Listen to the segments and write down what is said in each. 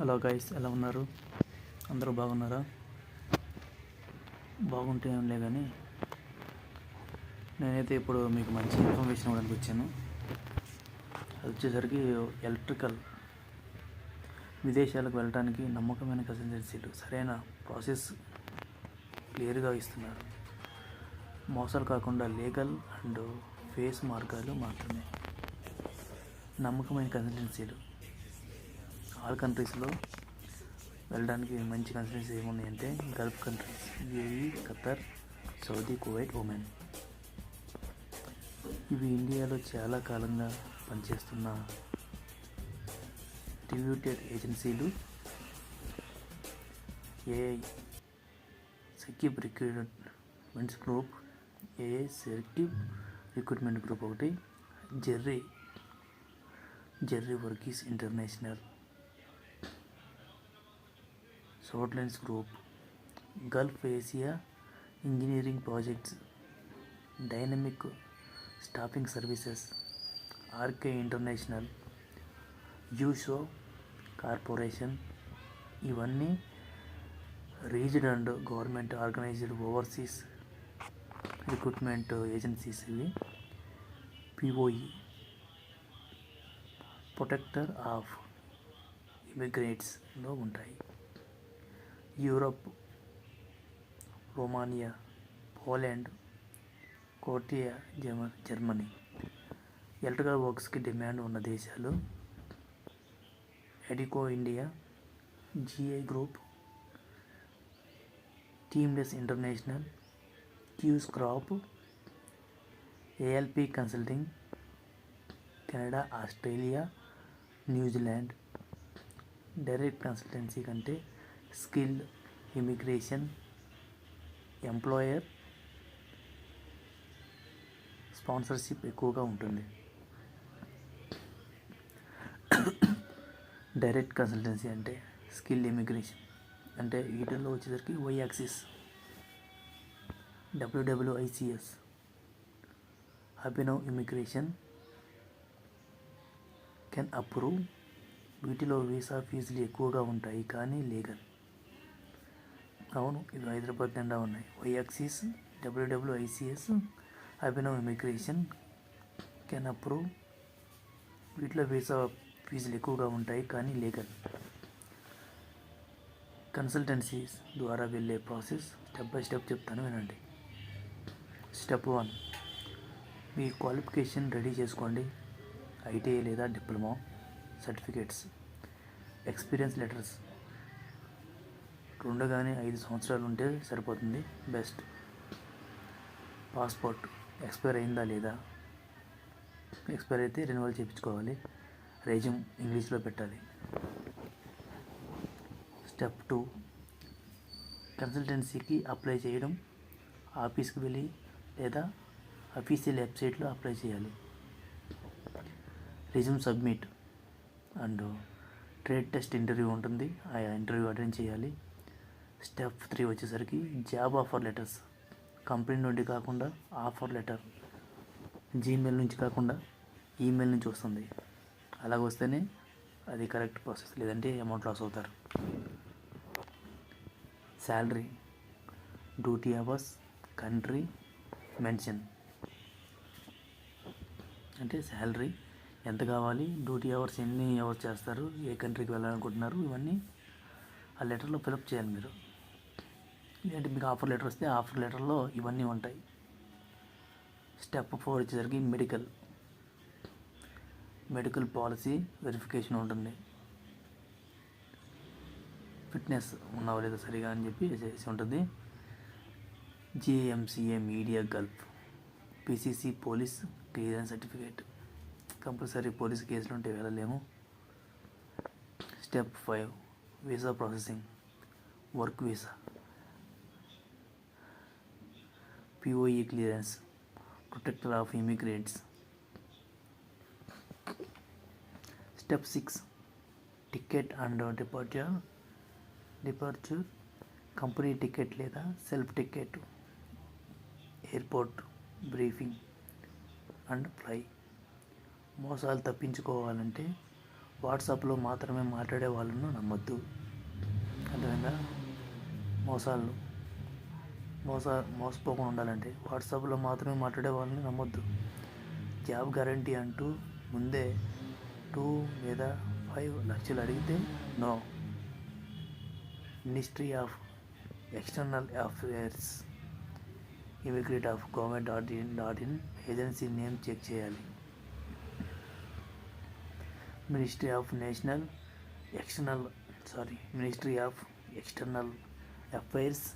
Hello guys ఎలా ఉన్నారు? అందరూ బాగున్నారా? బాగుంటే ఏం లే కానీ నేనైతే ఇప్పుడు మీకు మంచి ఇన్ఫర్మేషన్ ఇవ్వడానికి వచ్చాను. అది వచ్చేసరికి ఎలక్ట్రికల్ విదేశాలకు వెళ్ళడానికి నమ్మకమైన కన్సల్టెన్సీలు సరైన ప్రాసెస్ క్లియర్గా ఇస్తున్నారు. మోసాలు కాకుండా లీగల్ అండ్ ఫేస్ మార్గాలు మాత్రమే. నమ్మకమైన కన్సల్టెన్సీలు ఆల్ కంట్రీస్లో వెళ్ళడానికి మంచి consultancy ఏమున్నాయంటే Gulf countries UAE Qatar Saudi Kuwait Oman. ఇవి ఇండియాలో చాలా కాలంగా పనిచేస్తున్న ట్రిబ్యూటెడ్ ఏజెన్సీలు AI Secube recruitments group AI Secube recruitment group ఒకటి Jerry Jerry Varghese international. Shortlines group Gulf Asia engineering projects dynamic staffing services RK international యూషో corporation ఇవన్నీ రీజ్డ్ and government organised overseas recruitment agencies ఇవి. పిఓఈ ప్రొటెక్టర్ ఆఫ్ ఇమిగ్రేట్స్లో ఉంటాయి. Europe Romania Poland కోటియా జమ Germany electrical వర్క్స్కి demand ఉన్న దేశాలు Adecco India GI group TeamLease international Quess Corp ALP consulting Canada Australia New Zealand direct consultancy కంటే స్కిల్ ఇమిగ్రేషన్ ఎంప్లాయర్ స్పాన్సర్షిప్ ఎక్కువగా ఉంటుంది. డైరెక్ట్ కన్సల్టెన్సీ అంటే స్కిల్ ఇమిగ్రేషన్. అంటే వీటిల్లో వచ్చేసరికి Y Axis WWICS Abhinav immigration Canapprove. వీటిలో వీసా ఫీజులు ఎక్కువగా ఉంటాయి కానీ లీగల్. అవును ఇవి హైదరాబాద్ నిండా ఉన్నాయి. Y Axis WWICS Abhinav immigration Canapprove. వీటిలో వీసా ఫీజులు ఎక్కువగా ఉంటాయి కానీ లీగల్. కన్సల్టెన్సీస్ ద్వారా వెళ్ళే ప్రాసెస్ స్టెప్ బై స్టెప్ చెప్తాను వినండి. స్టెప్ వన్ మీ క్వాలిఫికేషన్ రెడీ చేసుకోండి. ఐటీఐ లేదా డిప్లొమా సర్టిఫికేట్స్ ఎక్స్పీరియన్స్ లెటర్స్. రెండు కానీ ఐదు సంవత్సరాలు ఉంటే సరిపోతుంది. బెస్ట్. పాస్పోర్ట్ ఎక్స్పైర్ అయిందా లేదా? ఎక్స్పైర్ అయితే రెన్యువల్ చేయించుకోవాలి. రెజ్యూమ్ ఇంగ్లీష్లో పెట్టాలి. Step two. కన్సల్టెన్సీకి అప్లై చేయడం ఆఫీస్కి వెళ్ళి లేదా అఫీషియల్ వెబ్సైట్లో అప్లై చేయాలి. Resume submit and trade test interview ఉంటుంది. ఆ ఇంటర్వ్యూ అటెండ్ చేయాలి. స్టెప్ త్రీ వచ్చేసరికి జాబ్ ఆఫర్ లెటర్స్. కంపెనీ నుండి కాకుండా ఆఫర్ లెటర్. జీమెయిల్ నుంచి కాకుండా ఈమెయిల్ నుంచి వస్తుంది. అలాగ వస్తేనే అది కరెక్ట్ ప్రాసెస్ లేదంటే అమౌంట్ లాస్ అవుతారు. Salary duty hours country mention అంటే శాలరీ ఎంత కావాలి డ్యూటీ అవర్స్ ఎన్ని అవర్స్ చేస్తారు ఏ కంట్రీకి వెళ్ళాలనుకుంటున్నారు ఇవన్నీ ఆ లెటర్లో ఫిలప్ చేయాలి మీరు. లేదంటే మీకు ఆఫర్ లెటర్ వస్తే ఆఫర్ లెటర్లో ఇవన్నీ ఉంటాయి. స్టెప్ ఫోర్ వచ్చేసరికి మెడికల్ మెడికల్ పాలసీ వెరిఫికేషన్ ఉంటుంది. ఫిట్నెస్ ఉన్నావా లేదా సరిగా అని చెప్పి చేసి ఉంటుంది. GMCA media Gulf PCC police clearance certificate compulsory police కేసులు ఉంటే వెళ్ళలేము. Step five visa processing work visa POE clearance protector of emigrants step six ticket and departure departure company ticket లేదా self ticket airport briefing and fly మోసాలు తప్పించుకోవాలంటే వాట్సాప్లో మాత్రమే మాట్లాడే వాళ్ళను నమ్మొద్దు. అర్థమైందా? మోసాలు మోస మోసపోకుండా ఉండాలంటే వాట్సాప్లో మాత్రమే మాట్లాడే వాళ్ళని నమ్మొద్దు. జాబ్ గ్యారంటీ అంటూ ముందే టూ లేదా ఫైవ్ లక్షలు అడిగితే no. Ministry of external affairs emigrate of government dot in dot in agency name check చేయాలి. Ministry of national external sorry ministry of external affairs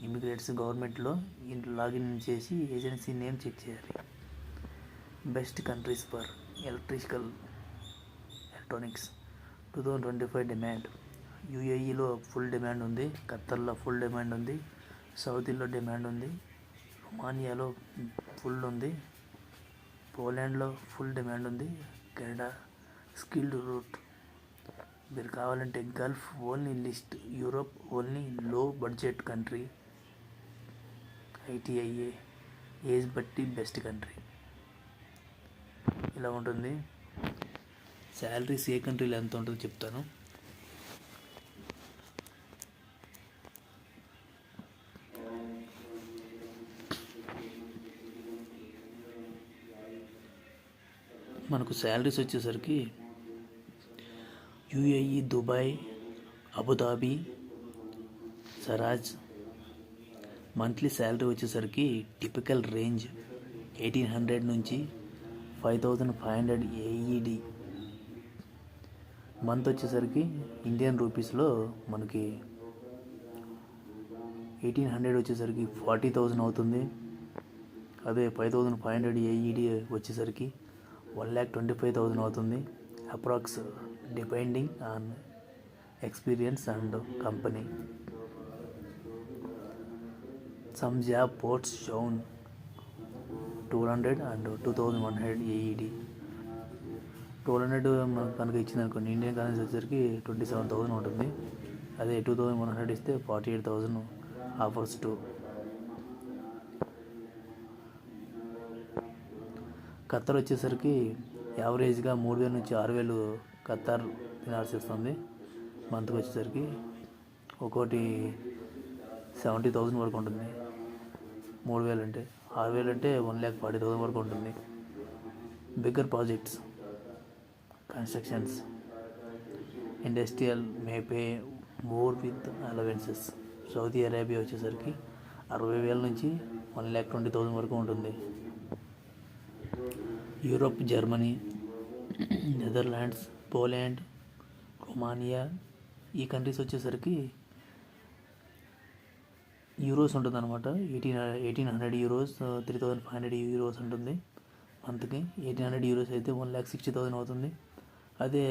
emigrants గవర్నమెంట్లో ఇంట్లో లాగిన్ చేసి ఏజెన్సీ నేమ్ చెక్ చేయాలి. Best countries for electrical electronics. Two thousand twenty five demand. యూఏఈలో full demand ఉంది ఖత్తర్లో full demand ఉంది సౌదీలో demand ఉంది రొమానియాలో ఫుల్ ఉంది పోలాండ్లో ఫుల్ డిమాండ్ ఉంది కెనడా స్కిల్డ్ రూట్. మీరు కావాలంటే Gulf only list Europe only low budget country. ఐటీఐఏ age బట్టి బెస్ట్ కంట్రీ. ఇలా ఉంటుంది? శాలరీస్ ఏ కంట్రీలో ఎంత ఉంటుందో చెప్తాను. మనకు శాలరీస్ వచ్చేసరికి UAE Dubai Abu Dhabi Sharjah monthly salary వచ్చేసరికి టిపికల్ రేంజ్ ఎయిటీన్ హండ్రెడ్ నుంచి five thousand five hundred AED month వచ్చేసరికి ఇండియన్ రూపీస్లో మనకి ఎయిటీన్ హండ్రెడ్ వచ్చేసరికి ఫార్టీ థౌజండ్ అవుతుంది. అదే five thousand five hundred AED వచ్చేసరికి one lakh twenty five thousand అవుతుంది. Approx depending on experience and company. Some job ports shown two hundred and two thousand one hundred AED two hundred కనుక ఇచ్చింది అనుకోండి Indian currency వచ్చేసరికి twenty seven thousand ఉంటుంది. అదే two thousand one hundred ఇస్తే forty eight thousand offers too. Qatar వచ్చేసరికి యావరేజ్గా మూడు వేల నుంచి ఆరు వేలు ఖత్తర్ తినాల్సి వస్తుంది. మంత్కి వచ్చేసరికి ఒక్కోటి సెవెంటీ థౌసండ్ వరకు ఉంటుంది. మూడు వేలు అంటే ఆరు వేలు అంటే వన్ ల్యాక్ ఫార్టీ థౌసండ్ వరకు ఉంటుంది. Bigger projects constructions industrial may pay more with allowances Saudi Arabia వచ్చేసరికి అరవై వేల నుంచి వన్ ల్యాక్ ట్వంటీ థౌసండ్ వరకు ఉంటుంది. Europe Germany Netherlands Poland Romania ఈ కంట్రీస్ వచ్చేసరికి యూరోస్ ఉంటుంది అనమాట eighteen eighteen hundred euros three thousand five hundred euros ఉంటుంది మంత్కి. ఎయిటీన్ హండ్రెడ్ యూరోస్ అయితే వన్ ల్యాక్ సిక్స్టీ థౌసండ్ అవుతుంది. అదే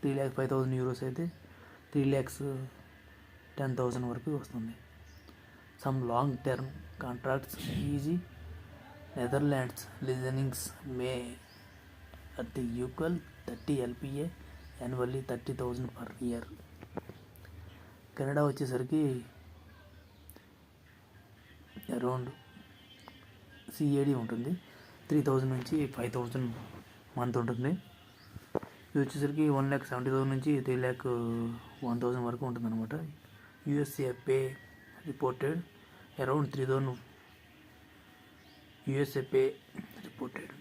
three lakh five thousand euros అయితే త్రీ ల్యాక్స్ టెన్ థౌసండ్ వరకు వస్తుంది. Some long term contracts eg Netherlands listings may at the equal thirty LPA annually thirty thousand per year Canada వచ్చేసరికి around CAD ఉంటుంది. Three thousand నుంచి five thousand month ఉంటుంది. ఇది వచ్చేసరికి one lakh seventy thousand నుంచి three lakh one thousand వరకు ఉంటుంది అనమాట USA pay reported around three thousand USA pay reported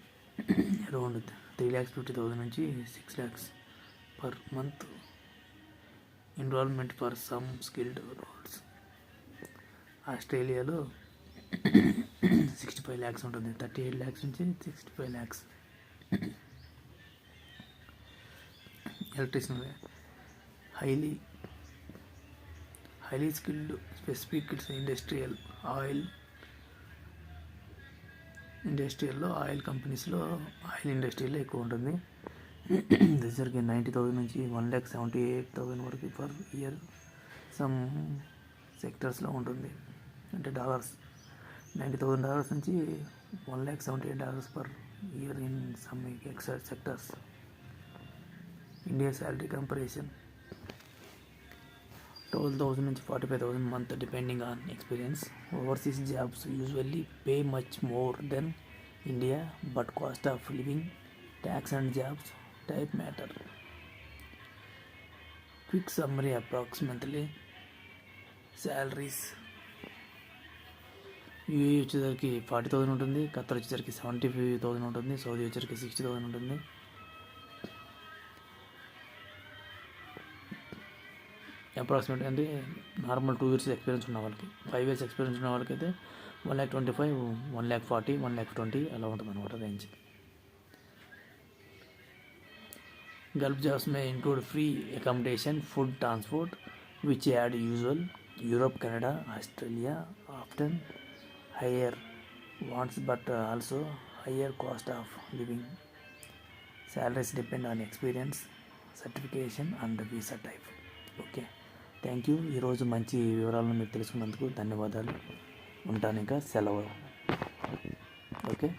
around three lakhs fifty thousand నుంచి six lakhs per month enrolment for some skilled roles ఆస్ట్రేలియాలో sixty five lakhs ఉంటుంది thirty eight lakhs నుంచి sixty five lakhs electrician highly highly skilled specific industrial oil ఇండస్ట్రియల్లో oil కంపెనీస్లో oil ఇండస్ట్రీలో ఎక్కువ ఉంటుంది. దగ్గరికి ninety thousand నుంచి one lakh seventy eight thousand వరకు పర్ ఇయర్ సమ్ సెక్టర్స్లో ఉంటుంది. అంటే డాలర్స్ నైంటీ థౌసండ్ డాలర్స్ నుంచి one lakh seventy eight dollars per year in some Exide sectors India salary comparison twelve thousand నుంచి forty five thousand month depending on experience overseas jobs usually pay much more than India but cost of living tax and jobs type matter quick summary approximately salaries UAE వచ్చేసరికి forty thousand ఉంటుంది Qatar వచ్చేసరికి seventy five thousand ఉంటుంది Saudi వచ్చేసరికి sixty thousand ఉంటుంది. Approximate అంటే normal two years experience ఉన్న వాళ్ళకి five years experience ఉన్న అయితే one lakh twenty five one lakh forty one lakh twenty అలా ఉంటుంది అనమాట range. Gulf jobs may include free accommodation food transport which add usual Europe Canada Australia often higher wants but also higher cost of living salaries depend on experience certification and visa type okay thank you ఈరోజు మంచి వివరాలను మీరు తెలుసుకున్నందుకు ధన్యవాదాలు. ఉంటాను ఇంకా. సెలవు. Okay